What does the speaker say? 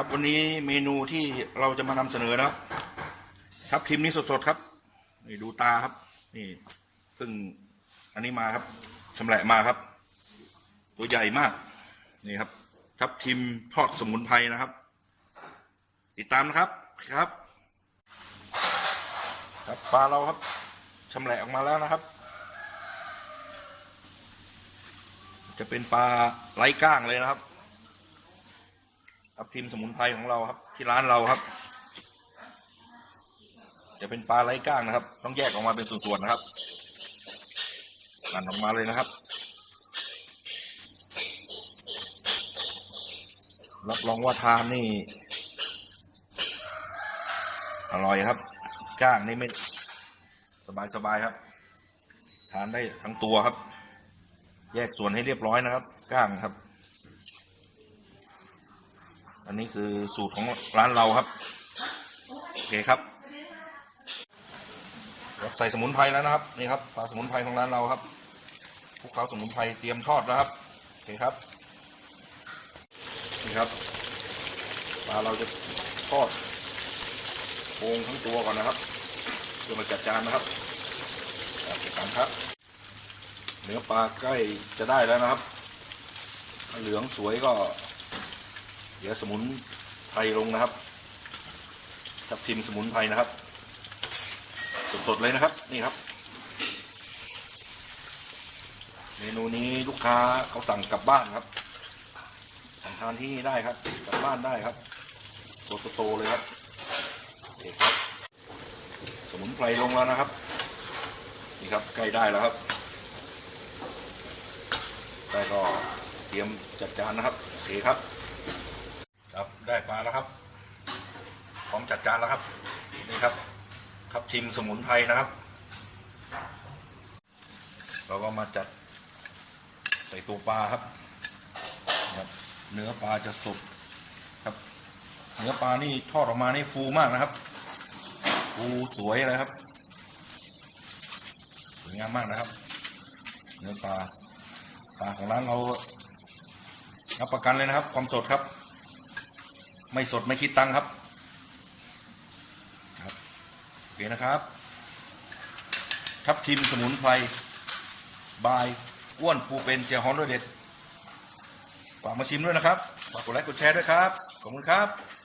ครับวันนี้เมนูที่เราจะมานำเสนอนะครับ ครับทีมนี้สดๆครับนี่ดูตาครับ นี่เพิ่งอันนี้มาครับชำแหละมาครับ ตัวใหญ่มากนี่ครับทับทิมทอดสมุนไพรนะครับ ติดตามนะครับครับ ครับปลาเราครับชำแหละออกมาแล้วนะครับ จะเป็นปลาไร้ก้างเลยนะครับ ครับทีมสมุนไพรของเราครับ ที่ร้านเราครับ จะเป็นปลาไร้ก้างนะครับ ต้องแยกออกมาเป็นส่วนๆนะครับหั่นออกมาเลยนะครับ รับรองว่าทานนี่ อร่อยครับก้างนี่ไม่สบายๆครับ ทานได้ทั้งตัวครับ แยกส่วนให้เรียบร้อยนะครับ ก้างครับ อันนี้คือสูตรของร้านเราครับ โอเคครับใส่สมุนไพรแล้วนะครับนี่ครับปลาสมุนไพรของร้านเราครับพวกเขาสมุนไพรเตรียมทอดแล้วครับโอเคครับนี่ครับปลาเราจะทอดโครงทั้งตัวก่อนนะครับเพื่อมาจัดจานนะครับจัดการครับ เนื้อปลาใกล้จะได้แล้วนะครับเหลืองสวยก็ เดี๋ยวสมุนไพรลงนะครับทับทิมสมุนไพรนะครับ สดๆเลยนะครับนี่ครับ เมนูนี้ลูกค้าเขาสั่งกลับบ้านครับสั่งทานที่นี่ได้ครับกลับบ้านได้ครับตัวโตๆเลยครับโอเคครับ สมุนไพรลงแล้วนะครับ นี่ครับใกล้ได้แล้วครับได้ก็เตรียมจัดจานนะครับโอเคครับ ได้ปลาแล้วครับ พร้อมจัดจานแล้วครับ นี่ครับทับทิมสมุนไพรนะครับ เราก็มาจัดใส่ตัวปลาครับครับ เนื้อปลาจะสดครับ เนื้อปลานี่ทอดออกมานี่ฟูมากนะครับ ฟูสวยเลยครับ สวยงามมากนะครับ เนื้อปลาปลาของร้านเรารับประกันเลยนะครับ ความสดครับ ไม่สดไม่คิดตังครับครับ โอเคนะครับ ทับทิมสมุนไพรบายอ้วนปูเป็นเจียฮอนด้วยเด็ดฝากมาชิมด้วยนะครับฝากกดไลค์กดแชร์ด้วยครับ ขอบคุณครับ